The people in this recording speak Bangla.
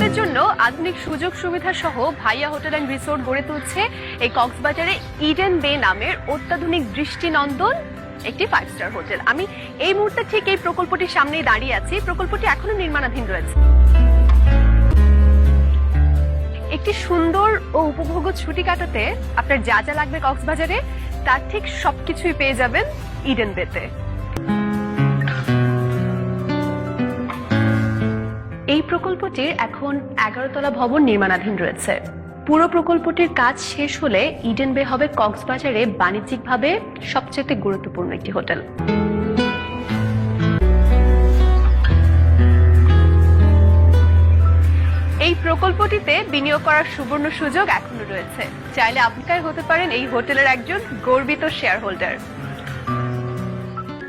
পর্যটকদের জন্য আধুনিক সুযোগ সুবিধা সহ ভাইয়া হোটেল অ্যান্ড রিসোর্ট গড়ে তুলছে এই কক্সবাজারে ইডেন বে নামের অত্যাধুনিক দৃষ্টিনন্দন একটি ফাইভ স্টার হোটেল। আমি এই মুহূর্তে ঠিক এই প্রকল্পটির সামনেই দাঁড়িয়ে আছি। প্রকল্পটি এখনও নির্মাণাধীন রয়েছে। একটি সুন্দর ও উপভোগ্য ছুটি কাটাতে আপনার যা যা লাগবে কক্সবাজারে, তার ঠিক সবকিছুই পেয়ে যাবেন ইডেন বেতে এই প্রকল্পটির এখন এগারোতলা ভবন নির্মাণাধীন রয়েছে। পুরো প্রকল্পটির কাজ শেষ হলে ইডেন বে হবে কক্সবাজারে বাণিজ্যিকভাবে সবচেয়ে গুরুত্বপূর্ণ একটি হোটেল। এই প্রকল্পটিতে বিনিয়োগ করার সুবর্ণ সুযোগ এখনও রয়েছে। চাইলে আপনিকাই হতে পারেন এই হোটেলের একজন গর্বিত শেয়ার হোল্ডার